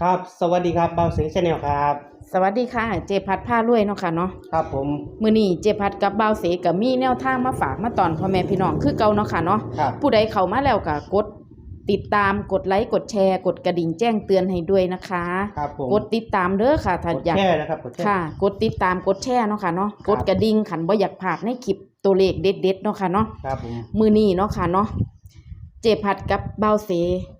ครับ สวัสดีครับเบาเสียงชาแนลครับ สวัสดีค่ะ เจพัดผ้ารวยเนาะค่ะเนาะครับผม มื้อนี้เจพัดกับบ่าวเสก็มีแนวทางมาฝากมาตอนพ่อแม่พี่น้องคือเก่าเนาะค่ะเนาะครับ ผู้ใดเข้ามาแล้วก็กด ติดตามกดไลค์กดแชร์ กดกระดิ่งแจ้งเตือนให้ด้วยนะคะ ครับผมกดติดตามเด้อค่ะถ้ากดอยาก แช่นะครับกดแช่ ค่ะ กดติดตามกดแชร์เนาะค่ะเนาะครับกดกระดิ่งขันบ่อยากพลาดในคลิปตัวเลขเด็ดๆเนาะค่ะเนาะครับผม มือนี้เนาะค่ะเนาะ เจพัดกับเบาเส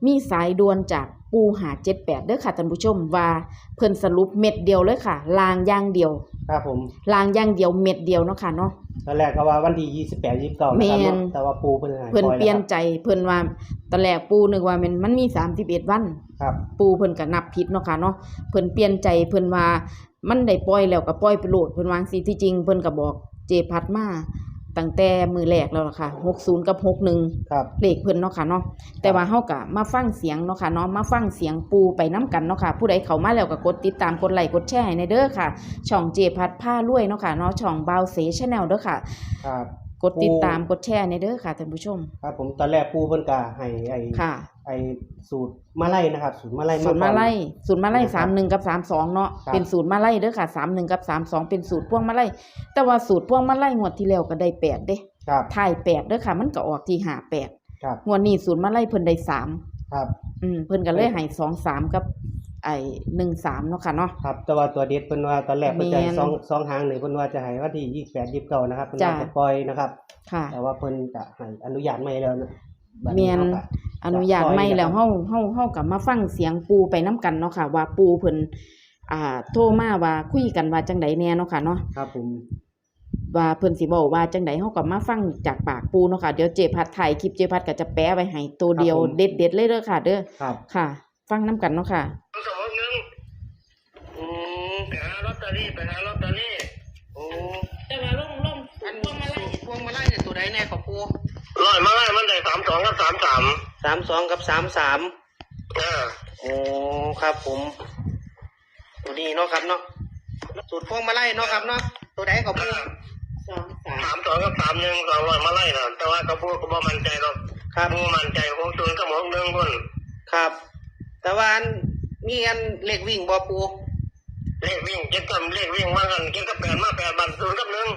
มีสายด่วนจากปูหาเจ็ดแปดเด้อค่ะท่านผู้ชมว่าเพิ่นสรุปเม็ดเดียวเลยค่ะ ลางอย่างเดียว ครับผมลางอย่างเดียวเม็ดเดียวเนาะค่ะเนาะตอนแรกก็ว่าวันที่ยี่สิบแปดยี่สิบเก้าแม่นะครับนเนาะแต่ว่าปูเพิ่นหายเพิ่นปล่อยเปลี่ยนแล้วใจเพิ่นว่าตอนแรกปูนึกว่ามันมันมีสามสิบเอ็ดวัน ครับ ปูเพิ่นก็นับผิดเนาะค่ะเนาะเพิ่นเปลี่ยนใจเพิ่นว่ามันได้ปล่อยแล้วก็ปล่อยไปโลดเพิ่นวาจั่งสิที่จริงเพิ่นก็บอกเจพัดมา ตั้งแต่มือแรกแล้วล่ะค่ะ60กับ61ครับเลขเพิ่นเนาะค่ะเนาะแต่ว่าเฮาก็มาฟังเสียงเนาะค่ะเนาะมาฟังเสียงปูไปน้กันเนาะค่ะ ผู้ใดเข้ามาแล้วก็กดติดตามกดไลค์กดแชร์ให้ในเด้อค่ะ ช่องเจพัดผ้ารวยเนาะค่ะเนาะช่องบาวเสชแนลเด้อค่ะ ครับ กดติดตามกดแชร์ในเด้อค่ะท่านผู้ชม ครับผมตอนแรกปูเพิ่นก็ให้ไอ้ค่ะ ไอ้สูตรมาไล่นะครับ สูตรมาไล่สูตรมาไล่ก่อนสูตรมาไล่นะครับสามหนึ่งกับสามสองเนาะครับเป็นสูตรมาไล่เด้อค่ะสามหนึ่งกับสามสองเป็นสูตรพ่วงมาไล่แต่ว่าสูตรพ่วงมาไล่งวดที่แล้วก็ได้แปดเด้ครับถ่ายแปดเด้อค่ะ มันก็ออกที่หาแปดครับงวดนี้สูตรมาไล่เพิ่นได้สามครับอืมเพิ่นก็เลยให้สองสามกับ ไอ้หนึ่งสามเนาะค่ะเนาะครับแต่ว่าตัวเด็ดเพิ่นว่าตอนแรกเพิ่นจะให้แม่นสองสองหางหนึ่งเพิ่นว่าจะให้วันที่ยี่สิบแปดยี่สิบเก้านะครับเพิ่นว่าจ้ะจะปล่อยนะครับค่ะแต่ว่าเพิ่นจะให้อนุญาตไม่แล้วนะบัดเมียนราก็ อนุญาตไม่แล้วปล่เฮาอยนะครับเฮาเฮากับมาฟังเสียงปูไปน้กันเนาะค่ะ ว่าปูเพิ่นอ่า โทรมาว่าคุยกันว่าจังไดแน่เนาะค่ะเนาะครับผม ว่าเพิ่นสิบอกว่าจังไดเฮาก็มาฟังจากปากปูเนาะค่ะเดี๋ยวเจพัดถ่ายคลิปเจพัดก็จะแปะไว้ให้ตัวเดียวเด็ดๆเลยเด้อค่ะ เด้อครับ ค่ะ ฟังน้กันเนาะค่ะ สองหนึ่งอืมไปหาลอตเตอรี่ไปหาลอตเตอรี่โอ้แต่ว่าลงลงอันพวงมาลัยพวงมาลัยเนี่ยตัวใดแน่ของปูร้อยมาไล่มันได้สามสองกับสามสาม สามสองกับสามสามเออโอ้ครับผม ตัวนี้เนาะครับเนาะสูตรพวงมาลัยเนาะครับเนาะตัวใดของปูสองสามสามสองกับสามหนึ่งสองร้อยมาไล่นะแต่ว่าก็พูดก็บ่มั่นใจหรอกครับบ่มั่นใจหกศูนย์กับหกหนึ่งคนครับ แต่ว่าอันมีอันเลขวิ่งบ่ปูเลขวิ่งเจ็ดกับเลขวิ่งมากันเจ็ดกับแปดมาแปดบันศูนย์กับหนึ่ง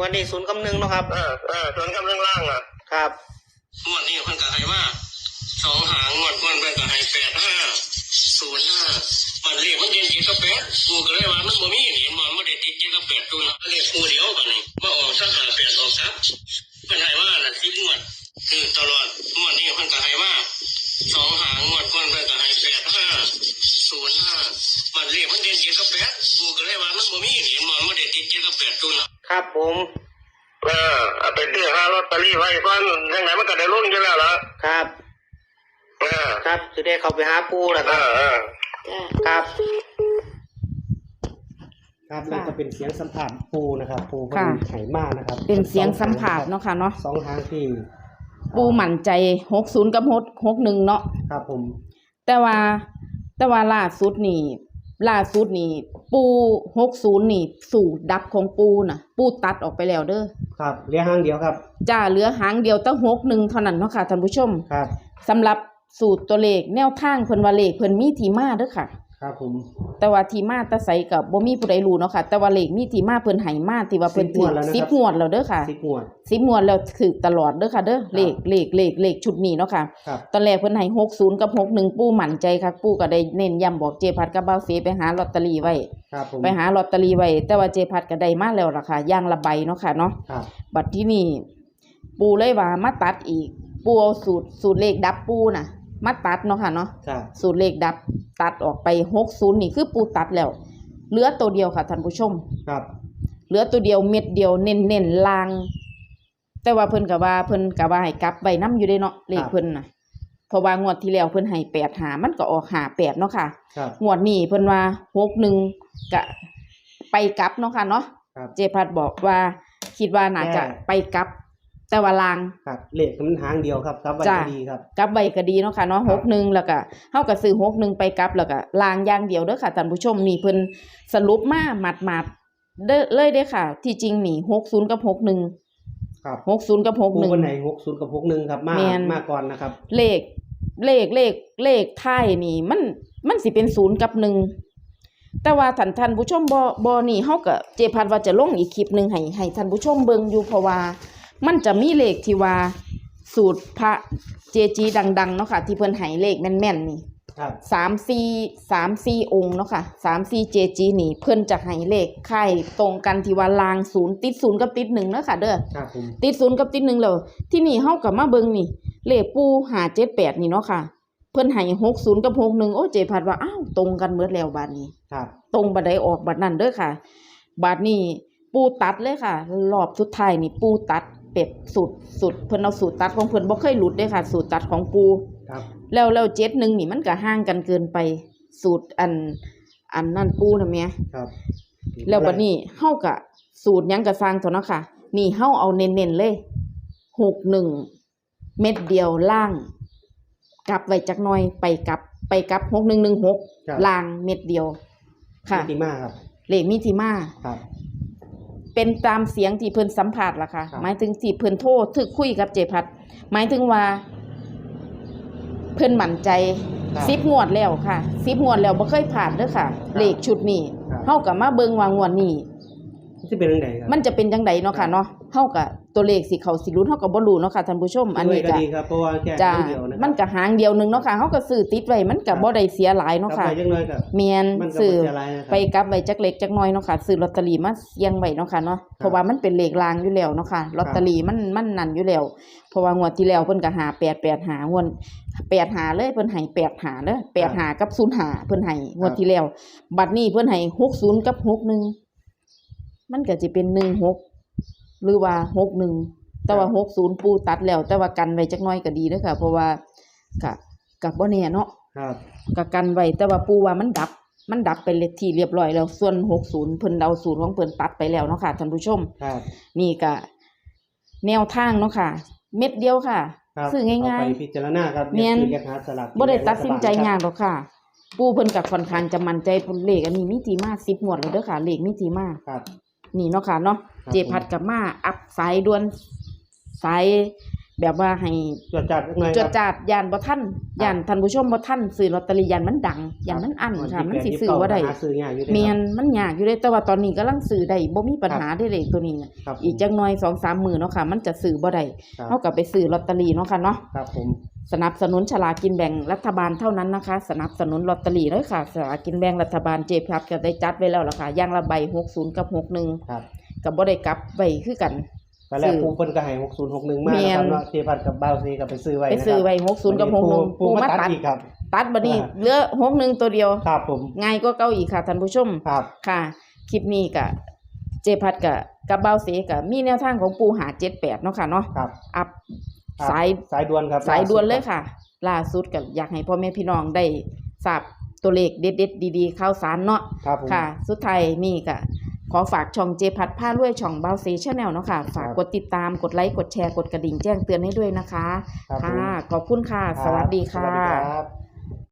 วันนี้ศูนย์กับหนึ่งเนาะครับเออเออศูนย์กับหนึ่งล่างอะครับงวดนี้คนก็ให้มา สองหางงวดงวดไปก็ให้แปดห้าศูนย์ห้ามันเลขมันเด่นเจ็ดกับแปดกูก็เลยว่ามันบ่มีนี่มันไม่ได้ติดเจ็ดกับแปดตัวนะเลขกูเดียวบัดนี้มาออกสักหาแปดออกซับเพิ่นให้มาน่ะสิบงวด คือตลอดงวดนี้เพิ่นก็ให้มาสองหางงวดงวดไปก็ให้แปดห้าศูนย์ห้ามันเลขมันเด่นเจ็ดกับแปดกูก็เลยว่ามันบ่มีนี่มันไม่ได้ติดเจ็ดกับแปดตัวนะครับผมเออเอาไปซื้อหาลอตเตอรี่ไว้ก่อนยังไงมันก็ได้ลุ้นอยู่แล้วล่ะครับ ครับจะได้เข้าไปหาปูแล้วเอครับอเออครับ ครับนั่นก็เป็นเสียงสัมผัสปูนะครับ ปูเพิ่นค่ะไห่มากนะครับเป็นเสียงสัมผัสเนาะค่ะเนาะสองทางที่ปูหมั่นใจ60กับ61เนาะครับผม แต่ว่าแต่ว่าล่าสุดนี่ล่าสุดนี่ ปูหกศูนย์นี่ สูตรดับของปูน่ะ ปูตัดออกไปแล้วเด้อครับเรียกห้างเดียวครับจ้าเหลือหางเดียวตั้งหกหนึ่งเท่านั้นเนาะค่ะท่านผู้ชมครับสำหรับ สูตรตัวเลขแนวทางเพิ่นว่าเลขเพิ่นมีที่มาเด้อค่ะ ครับผมแต่ว่าที่มาแตะไสกับบ่มีผู้ใดรู้เนาะค่ะ แต่ว่าเลขมีที่มาเพิ่นให้มาที่ว่าเพิ่นถือสิบงวดแล้วเด้อค่ะ สิบงวด สิบงวดแล้วถือตลอดเด้อค่ะเด้อเลขเลขเลขเลขชุดนี้เนาะค่ะ ครับ ตอนแรกเพิ่นให้60กับ61ปู่มั่นใจค่ะปู่ก็ได้เน้นย้ำบอกเจพัดกับบ่าวเสไปหาลอตเตอรี่ไว้ ครับผมไปหาลอตเตอรี่ไว้ แต่ว่าเจพัดก็ได้มาแล้วล่ะค่ะอย่างละใบเนาะค่ะเนาะครับ บัดที่นี่ปู่เลยว่ามาตัดอีก ปู่เอาสูตรสูตรเลขดับปู่น่ะ มาตัดเนาะค่ะเนาะครับ สูตรเลขดับตัดออกไป60นี่คือปู่ตัดแล้ว เหลือตัวเดียวค่ะท่านผู้ชม ครับ เหลือตัวเดียวเม็ดเดียวเน้นเน้นๆลาง แต่ว่าเพิ่นก็ว่าเพิ่นก็ว่าให้กลับไว้นํอยู่เด้เนาะเลขเพิ่นน่ะเพราะว่างวดที่แล้วเพิ่นให้8หามันก็ออกหา8เนาะค่ะ ครับ งวดนี้เพิ่นว่า61ก็ไปกลับเนาะค่ะเนาะครับ เจพัดบอกว่าคิดว่าน่าจะแน่ไปกลับ แต่ว่าลาง ครับเลขมันหางเดียวครับครับวันจ้ะ ดีครับ กลับไว้ก็ดีเนาะค่ะเนาะครับ61แล้วก็เฮาก็ซื้อ61ไปกลับแล้วก็ลางอย่างเดียวเด้อค่ะท่านผู้ชมนี่เพิ่นสรุปมาหมัดๆเด้อเลยเด้อค่ะ ที่จริงนี่60กับ61ครับ60กับปูคนไหน61หกศูนย์กับหกหนึ่งครับ มาแม่น มาก่อนนะครับ เลขเลขเลขเลขท้ายนี่มันมันสิเป็นศูนย์กับหนึ่งแต่ว่าท่านท่านผู้ชมบ่บ่นี่เฮาก็เจพัดว่าจะลงอีกคลิปหนึงให้ให้ท่านผู้ชมเบิ่งอยู่เพราะว่า มันจะมีเลขที่ว่าสูตรพระเจจีดังๆเนาะค่ะ ที่เพิ่นให้เลขแม่นๆนี่ครับ สามสี่สามสี่องค์เนาะค่ะสามสี่เจจีนี่ เพิ่นจะให้เลขค่ายตรงกันที่ว่าลางศูนย์ติดศูนย์กับติดหนึ่งเนาะค่ะเด้อครับผมติดศูนย์กับติดหนึ่งแล้วที่นี่เฮากับมาเบิ่งนี่ เลขปูหาเจ็ดแปดนี่เนาะค่ะ เพิ่นให้หกศูนย์กับหกหนึ่งโอ้เจพัดว่าอ้าวตรงกันเบิดแล้วบาดนี้ ครับ ตรงบัดใดออกบัดนั้นเด้อค่ะ บาดนี้ปูตัดเลยค่ะ รอบสุดท้ายนี่ปูตัด เป็ดสูตรสูตรเพิ่นเอาสูตรตัดของเพิ่นบ่เคยหลุดเด้อค่ะ สูตรตัดของปูครับ แล้วแล้วเจ็ดหนึ่งนี่มันก็ห่างกันเกินไป สูตรอัน อันนั่นปูนะแม่ครับแล้วบัดนี้เฮาก็สูตรหยังก็สร้างเถอะเนาะค่ะ นี่เฮาเอาเน้นๆเลยหกหนึ่งเม็ดเดียวล่าง กลับไว้จักหน่อยไปกลับไปกลับหกหนึ่งหนึ่งหกครับ ล่างเม็ดเดียว ค่ะ ดีมากครับเลขมีที่มา ครับ เป็นตามเสียงที่เพิ่นสัมผัสล่ะค่ะ ครับ หมายถึงที่เพิ่นโทรถึกคุยกับเจพัดหมายถึงว่า เพิ่นมั่นใจครับสิบงวดแล้วค่ะสิบงวดแล้วบ่เคยผ่านเด้อค่ะ เลขชุดนี้ครับ เฮาก็มาเบิ่งว่างวดนี้ ที่เป็นยังไงครับ มันจะเป็นจังไดเนาะค่ะเนาะเฮาก็ตัวเลขสิเข้าสิรุ้นเฮาก็บ่รู้เนาะค่ะท่านผู้ชมอันนี้ก็ก็ดีครับเพราะว่าแค่จะครั้งเดียวนะคมัรันก็หางเดียวหนึงเนาะค่ะเฮาก็ซื้อติดไว้มันก็บ่ได้เสียหลายกลัเนาะบค่ะไปยังน้อยกับเมียนมันก็ซื้อบ่เสียหลายนะครับ ไปกลับไว้จักเล็กจักน้อยเนาะค่ะซื้อลอตเตอรี่มาเสี่ยงไว้เนาะค่ะเนาะเพราะว่ามันเป็นเลขรางอยู่แล้วเนาะค่ะลอตเตอรี่มันมันนั่นอยู่แล้ว เพราะว่างวดที่แล้วเพิ่นก็หา8 8หางวด8หาเลยเพิ่นให้8หาเด้อ8หากับ0หาเพิ่นให้งวดที่แล้ว บัดนี้เพิ่นให้60กับ61 มันก็สิเป็น16หรือว่า61แต่ว่า60ปูตัดแล้ว แต่ว่ากันไว้จักหน้อยก็ดีเด้อค่ะ เพราะว่าก็ก็บ่แน่เนาะครับก็กันไว้แต่ว่าปูว่ามันดับ มันดับไปเลยที่เรียบร้อยแล้วส่วน60เพิ่นเอาสูตรของเพิ่นตัดไปแล้วเนาะค่ะท่านผู้ชมครับนี่ก็แนวทางเนาะค่ะ เม็ดเดียวค่ะครับซื้อง่ายเอไปพิจารณาครับเนียนเรียกหาสลากๆบ่ได้ตัดสินใจรัฐบลยากหรอกค่ะ ปูเพิ่นก็ค่อนข้างจะมั่นใจผลเลขอันนี้มีที่มา10งวดแล้วเด้อค่ะเลขมีที่มาครับ นี่เนาะค่ะเนาะครับ เจพัดกับมาอัพสายด่วนสาย แบบว่าให้จวดจัดยังไงจดจาดยานบ่ทันยานท่านผู้ชมบ่ทันซื้อลอตเตอรี่ยานมันดังยานมันอั้นค่ะมันสิซื้อบ่ได้หาซื้อยากอยู่ด้เมียครับนมันยากอยู่เลยแต่ว่าตอนนี้กำลังซื้อได้บ่มีปัญหาได้เลยตัวนี้น่ะครับอีกจักหน่อย2-3มื้อเนาะค่ะ มันจะซื้อบ่ได้ครับเฮาก็ไปซื้อลอตเตอรี่เนาะค่ะเนาะครับผมสนับสนุนฉลากกินแบ่งรัฐบาลเท่านั้นนะคะ สนับสนุนลอตเตอรี่เลยค่ะฉลากกินแบ่งรัฐบาลเจพับก็ได้จัดไว้แล้วล่ะค่ะอย่างละใบ60กับ61ครับก็บ่ได้กลับไว้คือกัน ตอนแรกซื้อ ปูเพิ่นก็ให้6061มาเมียนะนครับเนาะเจพัดกับบ้าวซีก็ไปซื้อไว้ไปนะครับซื้อไว้60กับวันนี้61ปูปูมาตัดอีกครับ ตัดบัดนี้อ่า เหลือ61ตัวเดียว ครับผมง่ายก็เก้าอีกค่ะท่านผู้ชม ครับ ค่ะ คลิปนี้กะเจพัดกะกับเบาเสกะมีแนวทางของปูหาเจ็ดแปดเนาะค่ะเนาะครับอัพครับสายสายด่วนครับสายด่วนเลยรับค่ะ ล่าสุดกับอยากให้พ่อแม่พี่น้องได้ทราบตัวเลขเด็ดๆดีๆข่าวสารเนาะ ครับผม ค่ะ สุดท้ายนี่กะ ขอฝากช่องเจพัดผ้ารวยช่องเบาเซชแนลเนาะค่ะ ฝากครับกดติดตามกดไลค์กดแชร์กดกระดิ่งแจ้งเตือนให้ด้วยนะคะ ครับผม ค่ะ ขอบคุณค่ะครับสวัสดีค่ะสวัสดีครับ